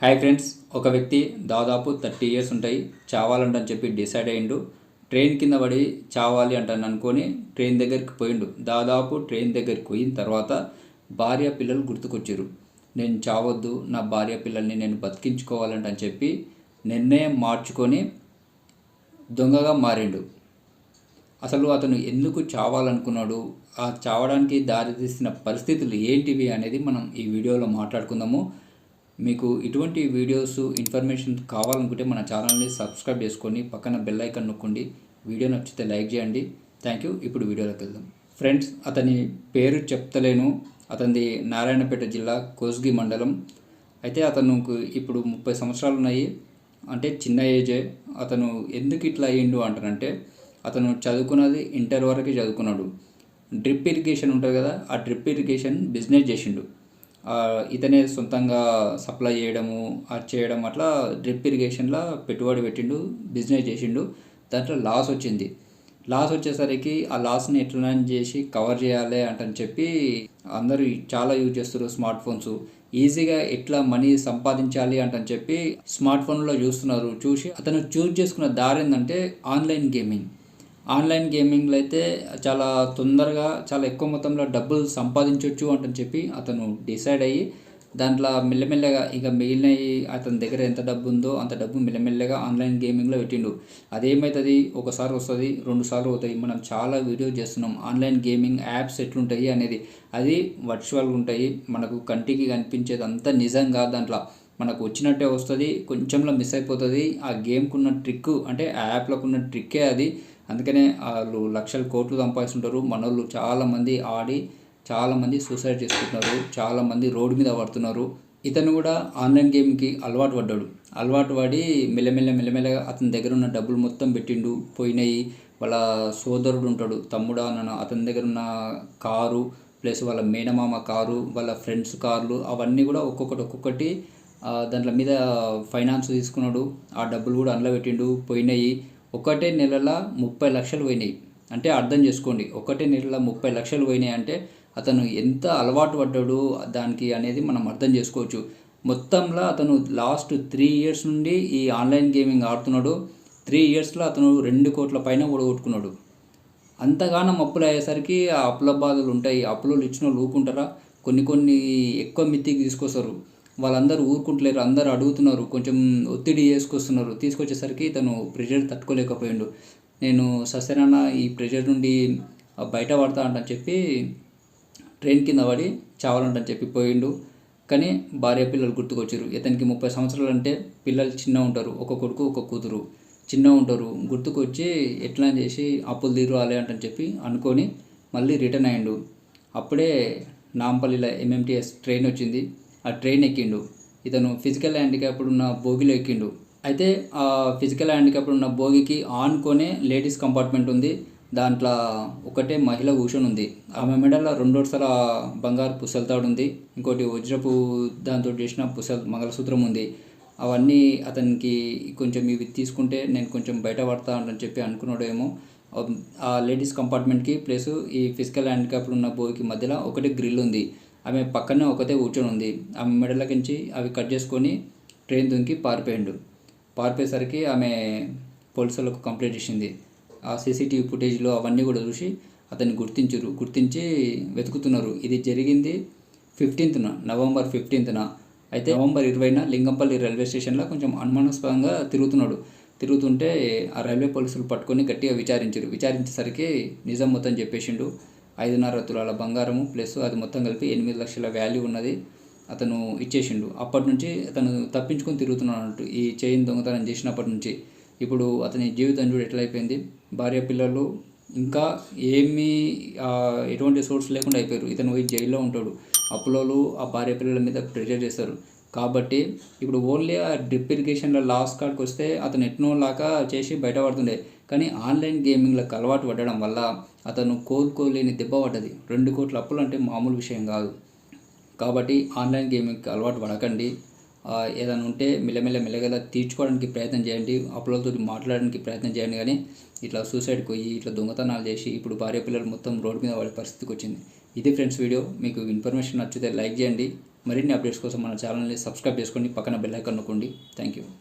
Hi friends ఒక వ్యక్తి దాదాపు థర్టీ ఇయర్స్ ఉంటాయి చావాలంటని చెప్పి డిసైడ్ అయ్యిండు. ట్రైన్ కింద పడి చావాలి అంటాను అనుకొని ట్రైన్ దగ్గరికి పోయిండు. దాదాపు ట్రైన్ దగ్గరికి పోయిన తర్వాత భార్య పిల్లలు గుర్తుకొచ్చారు నేను చావద్దు నా భార్య పిల్లల్ని నేను బతికించుకోవాలంటని చెప్పి నిర్ణయం మార్చుకొని దొంగగా మారిండు. అసలు అతను ఎందుకు చావాలనుకున్నాడు? ఆ చావడానికి దారితీసిన పరిస్థితులు ఏంటివి అనేది మనం ఈ వీడియోలో మాట్లాడుకుందాము. మీకు ఇటువంటి వీడియోస్ ఇన్ఫర్మేషన్ కావాలనుకుంటే మన ఛానల్ని సబ్స్క్రైబ్ చేసుకొని పక్కన బెల్ ఐకన్ నొక్కండి. వీడియో నచ్చితే లైక్ చేయండి. థ్యాంక్ యూ ఇప్పుడు వీడియోలోకి వెళ్దాం. ఫ్రెండ్స్ అతని పేరు చెప్తలేను. అతనిది నారాయణపేట జిల్లా కోస్గి మండలం. అయితే అతనుకు ఇప్పుడు ముప్పై సంవత్సరాలు ఉన్నాయి. అంటే చిన్న ఏజే అతను ఎందుకు ఇట్లా అయ్యిండు అంటారంటే అతను చదువుకున్నది ఇంటర్ వరకే చదువుకున్నాడు. డ్రిప్ ఇరిగేషన్ ఉంటుంది కదా ఆ డ్రిప్ ఇరిగేషన్ బిజినెస్ చేసిండు. ఇతనే సొంతంగా సప్లై చేయడము అది చేయడం అట్లా డ్రిప్ ఇరిగేషన్లో పెట్టుబడి పెట్టిండు బిజినెస్ చేసిండు. దాంట్లో లాస్ వచ్చింది. లాస్ వచ్చేసరికి ఆ లాస్ని ఎట్లా చేసి కవర్ చేయాలి అంటని చెప్పి అందరూ చాలా యూజ్ చేస్తారు స్మార్ట్ ఫోన్స్. ఈజీగా ఎట్లా మనీ సంపాదించాలి అంటని చెప్పి స్మార్ట్ ఫోన్లో చూస్తున్నారు. చూసి అతను చూజ్ చేసుకున్న దారి ఏంటంటే ఆన్లైన్ గేమింగ్. ఆన్లైన్ గేమింగ్లో అయితే చాలా తొందరగా చాలా ఎక్కువ మొత్తంలో డబ్బులు సంపాదించవచ్చు అంటని చెప్పి అతను డిసైడ్ అయ్యి దాంట్లో మెల్లమెల్లగా ఇక మిగిలినవి అతని దగ్గర ఎంత డబ్బు ఉందో అంత డబ్బు మెల్లమెల్లగా ఆన్లైన్ గేమింగ్లో పెట్టిండు. అదేమవుతుంది ఒకసారి వస్తుంది రెండు సార్లు అవుతాయి మనం చాలా వీడియో చేస్తున్నాం. ఆన్లైన్ గేమింగ్ యాప్స్ ఎట్లుంటాయి అనేది. అది వర్చువల్గా ఉంటాయి. మనకు కంటికి కనిపించేది అంతా నిజం కాదు దాంట్లో. మనకు వచ్చినట్టే వస్తుంది కొంచెంలో మిస్ అయిపోతుంది. ఆ గేమ్కున్న ట్రిక్ అంటే ఆ యాప్లకు ఉన్న ట్రిక్కే అది. అందుకనే వాళ్ళు లక్షల కోట్లు సంపాదిస్తుంటారు. మనోళ్ళు చాలామంది ఆడి చాలామంది సూసైడ్ చేసుకుంటున్నారు. చాలామంది రోడ్డు మీద పడుతున్నారు. ఇతను కూడా ఆన్లైన్ గేమ్కి అలవాటు పడ్డాడు. అలవాటు పడి మెల్లమెల్ల మెల్లమెల్లగా అతని దగ్గర ఉన్న డబ్బులు మొత్తం పెట్టిండు. పోయినాయి. వాళ్ళ సోదరుడు ఉంటాడు. తమ్ముడా అన్న అతని దగ్గర ఉన్న కారు ప్లస్ వాళ్ళ మేనమామ కారు వాళ్ళ ఫ్రెండ్స్ కార్లు అవన్నీ కూడా ఒక్కొక్కటి ఒక్కొక్కటి దాంట్లో మీద ఫైనాన్స్ తీసుకున్నాడు. ఆ డబ్బులు కూడా అందులో పెట్టిండు. పోయినాయి. ఒకటే నెలల ముప్పై లక్షలు పోయినాయి. అంటే అర్థం చేసుకోండి. ఒకటే నెలల ముప్పై లక్షలు పోయినాయి అంటే అతను ఎంత అలవాటు పడ్డాడు దానికి అనేది మనం అర్థం చేసుకోవచ్చు. మొత్తంలో అతను లాస్ట్ త్రీ ఇయర్స్ నుండి ఈ ఆన్లైన్ గేమింగ్ ఆడుతున్నాడు. త్రీ ఇయర్స్లో అతను రెండు కోట్ల పైన ఓడగొట్టుకున్నాడు. అంతగానం అప్పులు అయ్యేసరికి ఆ అప్పుల బాధలు ఉంటాయి. అప్పులు ఇచ్చిన వాళ్ళు కొన్ని కొన్ని ఎక్కువ మిత్తికి తీసుకొస్తారు. వాళ్ళందరూ ఊరుకుంటలేరు అందరూ అడుగుతున్నారు కొంచెం ఒత్తిడి చేసుకొస్తున్నారు. తీసుకొచ్చేసరికి తను ప్రెషర్ తట్టుకోలేకపోయిండు. నేను సస్యనాన్న ఈ ప్రెషర్ నుండి బయట పడతా అంటని చెప్పి ట్రైన్ కింద పడి చావాలంటని చెప్పి పోయిండు. కానీ భార్య పిల్లలు గుర్తుకొచ్చారు ఇతనికి ముప్పై సంవత్సరాలు అంటే పిల్లలు చిన్న ఉంటారు. ఒక కొడుకు ఒక కూతురు. చిన్న ఉంటారు. గుర్తుకొచ్చి ఎట్లా చేసి అప్పులు తీరాలి అంటని చెప్పి అనుకొని మళ్ళీ రిటర్న్ అయ్యిండు అప్పుడే నాంపల్లిలో ఎంఎంటీఎస్ ట్రైన్ వచ్చింది. ఆ ట్రైన్ ఎక్కిండు. ఇతను ఫిజికల్ హ్యాండిక్యాప్డ్ ఉన్న బోగిలో ఎక్కిండు. అయితే ఆ ఫిజికల్ హ్యాండిక్యాప్డ్ ఉన్న బోగికి ఆనుకొనే లేడీస్ కంపార్ట్మెంట్ ఉంది. దాంట్లో ఒకటే మహిళ కూర్చొని ఉంది ఆమె మెడలో రెండు వరుసల బంగారు పుసలతాడు ఉంది. ఇంకోటి వజ్రపు దాంతో చేసిన పుసల్ మంగళసూత్రం ఉంది. అవన్నీ అతనికి కొంచెం ఇవి తీసుకుంటే నేను కొంచెం బయట పడతా అని చెప్పి అనుకున్నాడేమో ఆ లేడీస్ కంపార్ట్మెంట్కి ప్లస్ ఈ ఫిజికల్ హ్యాండిక్యాప్డ్ ఉన్న బోయ్కి మధ్యలో ఒకటి గ్రిల్ ఉంది. ఆమె పక్కనే ఒకతే కూర్చొని ఉంది. ఆమె మెడలకించి అవి కట్ చేసుకొని ట్రైన్ దుంకి పారిపోయిండు. పారిపోయేసరికి ఆమె పోలీసులకు కంప్లైంట్ ఇచ్చింది ఆ సీసీటీవీ ఫుటేజ్లో అవన్నీ కూడా చూసి అతన్ని గుర్తించారు. గుర్తించి వెతుకుతున్నారు. ఇది జరిగింది ఫిఫ్టీన్త్న నవంబర్ ఫిఫ్టీన్త్న. అయితే నవంబర్ ఇరవైన లింగంపల్లి రైల్వే స్టేషన్లో కొంచెం అనుమానాస్పదంగా తిరుగుతున్నాడు. తిరుగుతుంటే ఆ రైల్వే పోలీసులు పట్టుకొని గట్టిగా విచారించారు. విచారించేసరికి నిజం మొత్తం చెప్పేసిండు. ఐదున్నర తులాల బంగారము ప్లస్ అది మొత్తం కలిపి ఎనిమిది లక్షల వాల్యూ ఉన్నది అతను ఇచ్చేసిండు. అప్పటి నుంచి అతను తప్పించుకొని తిరుగుతున్నాడు అన్నట్టు ఈ చైన్ దొంగతనం చేసినప్పటి నుంచి. ఇప్పుడు అతని జీవితం చూడు ఎట్లయిపోయింది. భార్య పిల్లలు ఇంకా ఏమీ ఎటువంటి సోర్స్ లేకుండా అయిపోయారు. ఇతను పోయి జైల్లో ఉంటాడు. అప్పులోలు ఆ భార్య పిల్లల మీద ప్రెషర్ చేస్తారు. కాబట్టి ఇప్పుడు ఓన్లీ ఆ డ్రిప్ ఇరిగేషన్లో లాస్ కార్డ్కి వస్తే అతను ఎట్నో లాగా చేసి బయటపడుతుండే. కానీ ఆన్లైన్ గేమింగ్లకు అలవాటు పడడం వల్ల అతను కోలుకోలేని దెబ్బ పడ్డది. రెండు కోట్ల అప్పులు అంటే మామూలు విషయం కాదు. కాబట్టి ఆన్లైన్ గేమింగ్కి అలవాటు పడకండి. ఏదైనా ఉంటే మెల్లమెల్ల మెల్లగల తీర్చుకోవడానికి ప్రయత్నం చేయండి. అప్పులతో మాట్లాడడానికి ప్రయత్నం చేయండి కానీ ఇట్లా సూసైడ్కి పోయి ఇట్లా దొంగతనాలు చేసి ఇప్పుడు భార్య పిల్లలు మొత్తం రోడ్డు మీద పడే పరిస్థితికి వచ్చింది. ఇది ఫ్రెండ్స్ వీడియో. మీకు ఇన్ఫర్మేషన్ నచ్చితే లైక్ చేయండి. మరిన్ని అప్డేట్స్ కోసం మన ఛానల్ని సబ్స్క్రైబ్ చేసుకోండి పక్కన బెల్ నొక్కండి. Thank you